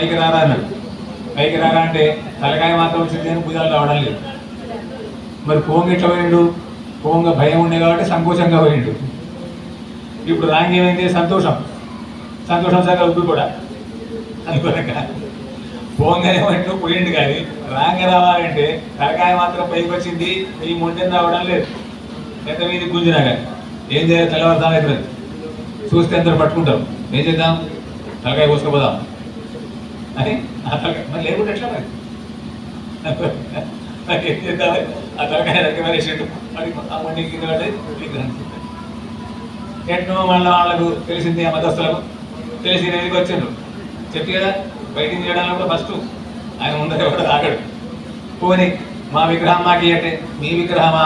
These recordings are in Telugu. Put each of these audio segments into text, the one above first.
పైకి రారా అన్నాడు పైకి రారా అంటే తలకాయ మాత్రం వచ్చింది కానీ భుజాలు రావడం లేదు. మరి పోంగ ఎట్లా పోయిండు? పోంగ భయం ఉండే కాబట్టి సంకోచంగా పోయిండు. ఇప్పుడు రాంగ్ ఏమైంది? సంతోషం. సంతోషం సగం ఉబ్బి కూడా. అనుకోలేక పోంగానే పోయిండు కానీ రాంగ రావాలంటే తలకాయ మాత్రం పైకి వచ్చింది. ఈ మొండెని రావడం లేదు. ఎంత మీది గుంజినా కానీ. ఏం చేయాలి? తెల్లవారుతాం చూస్తే అందరు పట్టుకుంటాం ఏం చేద్దాం? తలకాయ కోసుకుపోదాం. అని అతను మరి లేకుంటే ఎట్లా మరి? మరి ఏం చేద్దామని ఆ తలకాయ మరి అవన్నీ కింద విగ్రహం ఎట్నో మళ్ళీ వాళ్ళకు తెలిసింది ఆ మతస్థులకు తెలిసి నేను వచ్చిండ్రు? చెప్పి కదా బయటికి చేయడానికి కూడా ఫస్ట్ ఆయన ముందర కూడా తాగడు. పోని మా విగ్రహం మాకు అంటే మీ విగ్రహమా?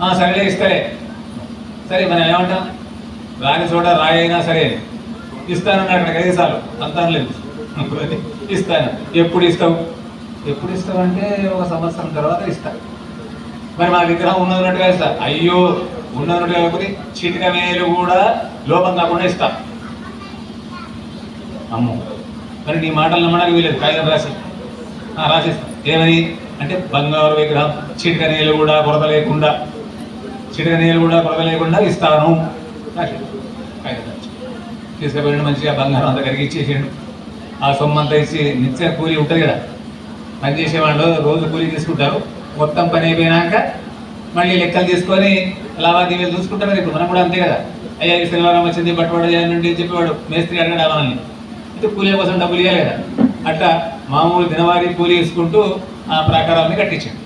ఆ, సరేలే ఇస్తారే సరే మనం ఏమంటాం? రాని చోట రాయైనా సరే ఇస్తానన్నాడు అక్కడ ఐదు సార్లు సంతానం లేదు. ఇస్తాను. ఎప్పుడు ఇస్తావు? ఎప్పుడు ఇస్తావు అంటే ఒక సంవత్సరం తర్వాత ఇస్తా. మరి మా విగ్రహం ఉన్నట్టుగా ఇస్తా. అయ్యో ఉన్నట్టుగా కాకపోతే చిటిక మేలు కూడా లోపం కాకుండా ఇస్తా. అమ్మో. మరి నీ మాటలు నమ్మడానికి వీలేదు. కాగితం రాసి. ఆ, రాసిస్తా. ఏమని? అంటే బంగారు విగ్రహం చిటిక నీళ్ళు కూడా కొరత లేకుండా చిటిక నీళ్ళు కూడా కొరత లేకుండా ఇస్తాను. రాసి కాగితం తీసుకుపోయిండు మంచిగా బంగారం అంత కరిగి ఇచ్చేసిండు ఆ సొమ్ము అంతా ఇచ్చి నిత్య కూలి ఉంటుంది కదా. పని చేసేవాళ్ళు రోజు కూలి తీసుకుంటారు. మొత్తం పని అయిపోయినాక మళ్ళీ లెక్కలు తీసుకొని లావాదేవీలు చూసుకుంటారు కదా. ఇప్పుడు మనం కూడా అంతే కదా. అయ్యా ఈ శనివారం వచ్చింది బట్టవాడు నుండి చెప్పేవాడు? మేస్త్రి అడగడా మనల్ని అయితే కూలీ కోసం డబ్బులు ఇవ్వాలి కదా. అట్లా మామూలు దినవారీ కూలీ తీసుకుంటూ ఆ ప్రకారాలని కట్టించాడు.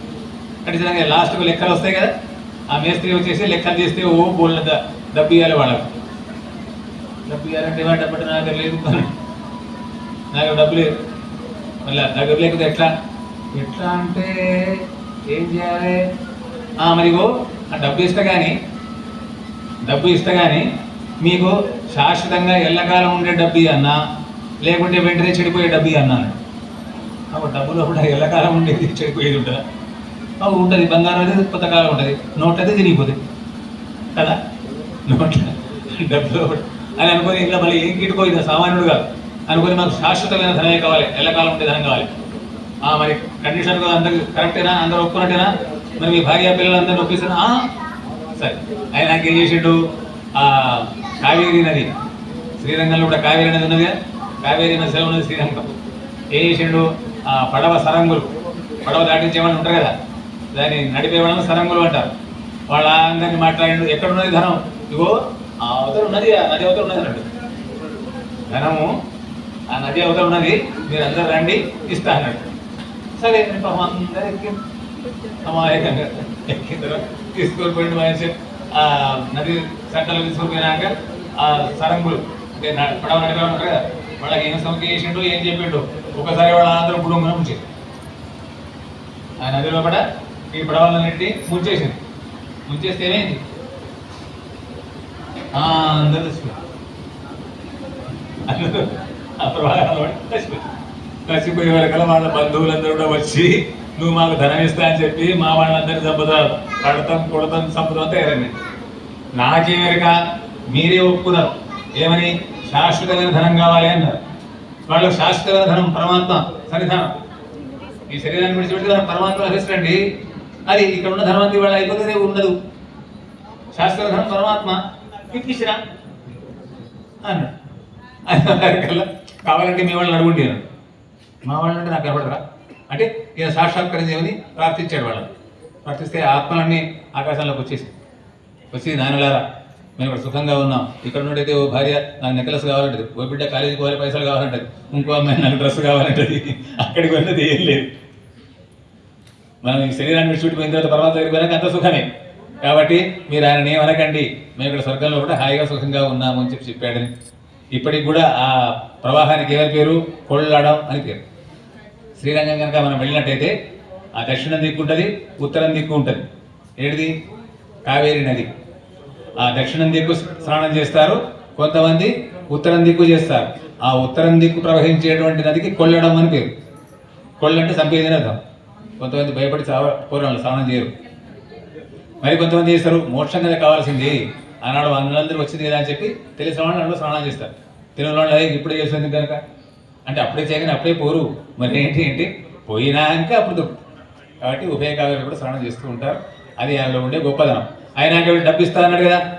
కట్టించడానికి లాస్ట్కు లెక్కలు వస్తాయి కదా. ఆ మేస్త్రి వచ్చేసి లెక్కలు తీస్తే ఓ బోళ్ళ ద- డబ్బు ఇవ్వాలి వాళ్ళకు. డబ్బు ఇవ్వాలంటే వాడు డబ్బు నా దగ్గర లేదు నా దగ్గర డబ్బు లేదు మళ్ళీ దగ్గర లేకపోతే ఎట్లా? ఎట్లా అంటే ఏం చేయాలి? ఆ, మరి ఇగో ఆ డబ్బు ఇస్తా కానీ డబ్బు ఇస్తా కానీ మీకు శాశ్వతంగా ఎల్లకాలం ఉండే డబ్బు అన్నా లేకుంటే వెంటనే చెడిపోయే డబ్బు అన్నాను అప్పుడు డబ్బులో కూడా ఎల్లకాలం ఉండేది చెడిపోయేది ఉంటుందా? అప్పుడు ఉంటుంది బంగారం అనేది కొంతకాలం ఉంటుంది నోట్ అయితే తిరిగిపోతుంది కదా? నోట్ల డబ్బులో అని అనుకొని ఇంకా మళ్ళీ ఏం గిట్టుకోయింది సామాన్యుడు కాదు. అనుకుని మాకు శాశ్వతమైన ధనమే కావాలి. ఎల్లకాలం ఉండే ధనం కావాలి. ఆ, మరి కండిషన్ కూడా అందరికి కరెక్టేనా అందరూ ఒప్పుకున్నట్టేనా? మరి మీ భార్య పిల్లలు అందరూ ఒప్పిస్తున్నా సరే. ఆయన నాకు ఏం చేసిండు? కావేరీ నది. శ్రీరంగంలో కూడా కావేరీ నది ఉన్నది కావేరీ నది ఉన్నది శ్రీరంగం ఏం చేసిండు? ఆ పడవ సరంగులు. పడవ దాటించేవాళ్ళు ఉంటారు కదా? దాన్ని నడిపేవాళ్ళని సరంగులు అంటారు. వాళ్ళందరినీ అందరినీ ఎక్కడ ఉన్నది ధనం? ఇగో ఆ అవతల ఉన్నది నది అవతల ఉన్నది అన్నట్టు ధనము ఆ నది అవతల ఉన్నది. మీరు అందరు రండి ఇస్తా అన్నాడు. సరే పాపం అందరూ ఎక్కి అమాయకంగా ఎక్కిన తర్వాత తీసుకొని పోయిండు మనిషి ఆ నది చట్టాలు తీసుకుపోయినాక ఆ సరంగులు అంటే పడవ నడిపే ఉంటారు కదా వాళ్ళకి ఏం సమస్య చేసిండు ఏం చెప్పిండు? ఒకసారి వాళ్ళ అందరూ బుడుంగా ముంచేది ఆ నది లోపల ఈ పడవలన్నింటినీ ముంచేసింది. ముంచేస్తే ఏమైంది అందరూ చచ్చిపోయారు అందరూ ఆ ప్రవాహంలో పడి చచ్చిపోయారు చచ్చిపోయే వరకల్లా వాళ్ళ బంధువులందరూ కూడా వచ్చి నువ్వు మాకు ధనం ఇస్తా అని చెప్పి మా వాళ్ళందరినీ చంపుతారు పడతాం కొడతాం చంపుతాం తయారైంది నాకేమెరక మీరే ఒప్పుకున్నారు ఏమని శాశ్వతమైన ధనం కావాలి అన్నారు వాళ్ళకు శాశ్వతమైన ధనం పరమాత్మ సన్నిధానం ఈ శరీరాన్ని విడిచిపెట్టి పరమాత్మ హరిస్తండి అది ఇక్కడ ఉన్న ధనం అంతా ఇవాళ అయిపోతే రేపు ఉండదు శాశ్వత ధనం పరమాత్మ ఇప్పించిరా అన్నాడు ఆయన కావాలంటే మీ వాళ్ళని అడుగుండి నేను. మా వాళ్ళని అంటే నాకు కనపడరా అంటే ఈయన సాక్షాత్కరించేమని ప్రార్థించాడు వాళ్ళని. ప్రార్థిస్తే ఆత్మలన్నీ ఆకాశంలోకి వచ్చేసి వచ్చి నాయనలారా మేము ఇక్కడ సుఖంగా ఉన్నాం. ఇక్కడ ఉన్నట్టయితే ఓ భార్య నాకు నెక్లెస్ కావాలంటది. ఓ బిడ్డ కాలేజీకి పోవాలి పైసలు కావాలంటది. ఇంకో అమ్మాయి నాకు డ్రెస్ కావాలంటది. అక్కడికి వెళ్ళేది ఏం లేదు. మనం ఈ శరీరాన్ని విడిచిపెట్టిపోయిన తర్వాత పరమాత్మ దగ్గరికి పోయినాక అంత సుఖమే. కాబట్టి మీరు ఆయన ఏమనకండి. మేము ఇక్కడ స్వర్గంలో కూడా హాయిగా సుఖంగా ఉన్నాము అని చెప్పి చెప్పాడని. ఇప్పటికి కూడా ఆ ప్రవాహానికి ఎవరి పేరు? కొళ్ళడం అని పేరు. శ్రీరంగం కనుక మనం వెళ్ళినట్టయితే ఆ దక్షిణం దిక్కు ఉంటుంది ఉత్తరం దిక్కు ఉంటుంది. ఏంటిది కావేరి నది. ఆ దక్షిణం దిక్కు స్నానం చేస్తారు కొంతమంది ఉత్తరం దిక్కు చేస్తారు. ఆ ఉత్తరం దిక్కు ప్రవహించేటువంటి నదికి కొల్లడం అని పేరు. కొల్లంటే చంపేది అర్థం. కొంతమంది భయపడి చావ పూర్వం స్నానం చేయరు. మరి కొంతమంది చేస్తారు? మోక్షం కదా కావాల్సింది ఆనాడు అందరూ వచ్చింది కదా అని చెప్పి తెలిసిన వాళ్ళు అందులో స్నానం చేస్తారు. తెలియని వాళ్ళు అదే ఇప్పుడే చేస్తుంది కనుక అంటే అప్పుడే చేయగానే అప్పుడే పోరు. మరి ఏంటి ఏంటి పోయినాక అప్పుడు కాబట్టి కాబట్టి కావ్యాలు కూడా స్నానం చేస్తూ ఉంటారు. అది అందులో ఉండే గొప్పదనం. అయినాక డబ్బు ఇస్తా అన్నాడు కదా?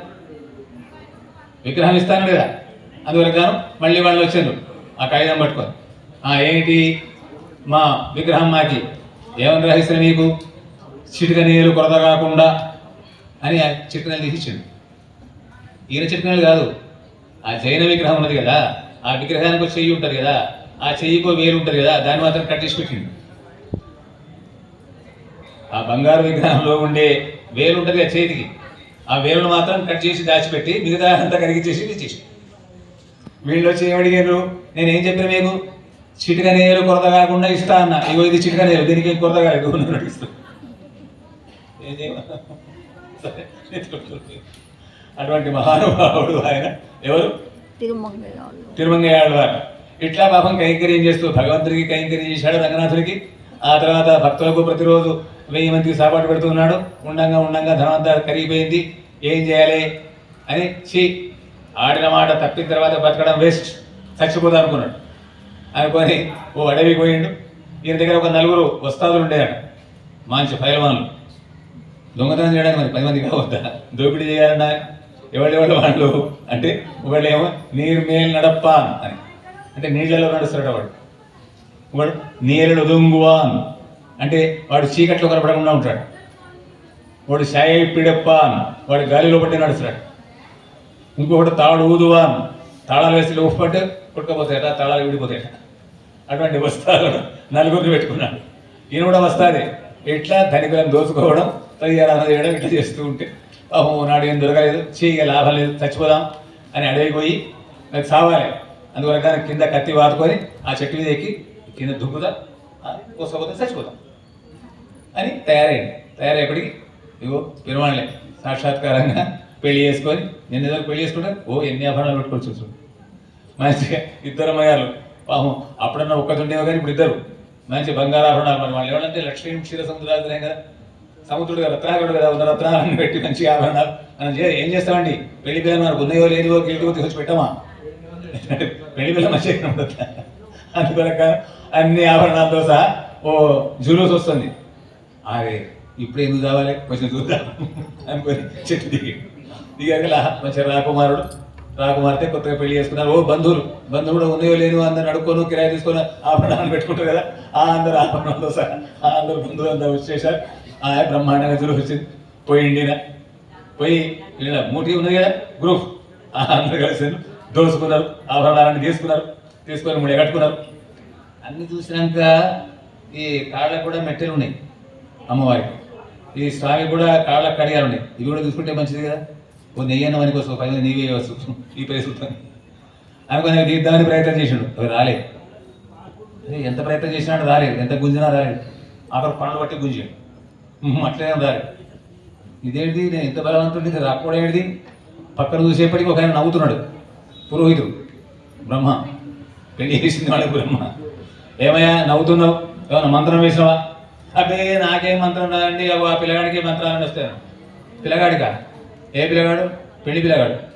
విగ్రహం ఇస్తాను కదా? అందువల్ల గాను మళ్ళీ వాళ్ళు వచ్చారు. ఆ కాగితం పట్టుకొని. ఏంటి? మా విగ్రహం మాకి ఏమని రాహిస్తారు మీకు చిటిక నీళ్ళు కొరత కాకుండా అని చిటిక నీళ్ళు తీసిచ్చిండు ఈయన చెప్పినాడు కాదు. ఆ జైన విగ్రహం ఉన్నది కదా ఆ విగ్రహానికి ఒక చెయ్యి ఉంటుంది కదా ఆ చెయ్యికో వేలు ఉంటుంది కదా దాన్ని మాత్రం కట్ చేసి ఆ బంగారు విగ్రహంలో ఉండే వేలు ఉంటుంది కదా చేతికి ఆ వేలును మాత్రం కట్ చేసి దాచిపెట్టి మిగతా అంతా కరిగించేసి ఇచ్చేసి వీళ్ళు వచ్చి ఏమడిగారు నేను ఏం చెప్పిన మీకు? చిటిక నేలు కొరత కాకుండా ఇస్తా అన్న. ఇగో ఇది చిటిక నేలు దీనికి ఏం కొరత కాలేదు ఇస్తాను ఏం చేయమంటావు? అటువంటి మహానుభావుడు ఆయన. ఎవరు? వారు ఇట్లా పాపం కైంకర్యం చేస్తూ భగవంతుడికి కైంకర్యం చేశాడు రంగనాథుడికి ఆ తర్వాత భక్తులకు ప్రతిరోజు వెయ్యి మందికి సాపాటు పెడుతూ ఉన్నాడు. ఉండంగా ఉండంగా ధనవంతా కరిగిపోయింది. ఏం చేయాలి? అని చి ఆడిన మాట తప్పిన తర్వాత బతకడం వేస్ట్. చచ్చిపోతా అనుకున్నాడు. అనుకొని ఓ అడవికి పోయిండు. ఈయన దగ్గర ఒక నలుగురు వస్తాదులు ఉండేవాడు మంచి ఫైల్వాన్లు. దొంగతనం చేయడానికి మరి పది మంది కావద్దా? దోపిడీ చేయాలన్నా ఎవడెవడు వాళ్ళు అంటే ఒకళ్ళేమో నీరు మేలు నడప్పా అని. అంటే నీళ్ళలో నడుస్తాడు వాడు. వాడు నీళ్ళు దొంగువాన్ అంటే వాడు చీకట్లో కనపడకుండా ఉంటాడు. వాడు షాయి పిడప్పాన్ వాడు గాలిలో పట్టి నడుస్తాడు. ఇంకొకటి తాడు ఊదువాన్ తాళాలు వేసి ఉప్పట్టు కొట్టుకపోతాయట తాళాలు విడిపోతాయట. అటువంటి వస్తాలు నలుగురికి పెట్టుకున్నాడు. ఈయన కూడా వస్తాది ఎట్లా? ధనికులను దోచుకోవడం తయారు చేయడం ఇట్లా చేస్తూ ఉంటే. పాపం నాడు ఏం దొరకలేదు చేయగ లాభం లేదు చచ్చిపోదాం అని అడవికి పోయి అది సావాలి. అందువల్ల కానీ కింద కత్తి వాతుకొని ఆ చెట్టు మీద ఎక్కి కింద దుబ్బుదా కోసుకోపోతే చచ్చిపోదాం అని తయారైంది. తయారయ్యేప్పటికి ఇగో పిరవాళ్ళే సాక్షాత్కారంగా పెళ్ళి చేసుకొని నిన్న ఏదో పెళ్ళి చేసుకుంటే ఓ ఎన్ని ఆభరణాలు పెట్టుకొని చూసు మంచిగా ఇద్దరు అమ్మగారు పాపం అప్పుడన్నా ఒక్కటి ఉండేవో కానీ ఇప్పుడు ఇద్దరు. మంచి బంగారాభరణాలు మన వాళ్ళు ఏమంటే లక్ష్మీ క్షీర సముద్రాలు కదా. సముద్రుడు కదా రత్నాకరుడు కదా ఉన్న రత్నాలను పెట్టి మంచి ఆభరణాలు. మనం చే- ఏం చేస్తామండి? పెళ్ళి పిల్లలు మనకు ఉన్నాయో లేదో గిల్లు తీసుకొచ్చి పెట్టామా? పెళ్ళి పిల్ల మంచిగా ఉండదు అందుకొరక అన్ని ఆభరణాలతో సహా ఓ జులూస్ వస్తుంది. అరే ఇప్పుడు ఎందుకు కావాలి? కొంచెం చూద్దాం. అనుకొని చెట్టు దిగి. దిగాక మంచిగా రాకుమారుడు రాకుమారితే కొత్తగా పెళ్ళి చేసుకున్నారు. ఓ బంధువులు బంధువులు కూడా ఉన్నాయో లేనివో అందరు అడుక్కొని కిరాయి తీసుకొని ఆభరణాలు పెట్టుకుంటారు కదా. ఆ అందరు ఆభరణాలతో సహా ఆ అందరు బంధువులు అంతా వచ్చేసారు. బ్రహ్మాండంగా జులు వచ్చింది. పోయిండిన పోయి ఇలా మూటి ఉన్నది కదా గ్రూప్ అందరూ అందరు కలిసి దోసుకున్నారు. ఆభరణాలన్నీ తీసుకున్నారు. తీసుకొని మూడు కట్టుకున్నారు. అన్ని చూసినాక ఈ కాళ్ళకు కూడా మెట్టెలు ఉన్నాయి అమ్మవారికి ఈ స్వామి కూడా కాళ్ళకు కడియాలు ఉన్నాయి. ఇవి కూడా చూసుకుంటే మంచిది కదా. ఓ నెయ్యన్న మనకి వస్తుంది పైన నీవే వస్తుంది ఈ పరిస్థితి అనుకుని తీద్దామని ప్రయత్నం చేసాడు. అవి రాలేదు. ఎంత ప్రయత్నం చేసినాడు రాలేదు. ఎంత గుంజినా రాలేదు. అక్కడ పనులు బట్టి గుంజాడు. అట్లనే ఉన్నారు. ఇదేంటి నేను ఎంత బలవంతుడి కదా రాకపోవడం ఏంటిది? పక్కన చూసేపటికి ఒక ఆయన నవ్వుతున్నాడు. పురోహితుడు. బ్రహ్మ. పెళ్ళి చేసింది వాడు బ్రహ్మ. ఏమయ్యా నవ్వుతున్నావు? ఏమన్నా మంత్రం వేసినావా? అబ్బే నాకేం మంత్రం రాదండి. ఆ పిల్లగాడికి మంత్రాలని వస్తాను పిల్లగాడికా? ఏ పిల్లగాడు? పెళ్ళి పిల్లగాడు.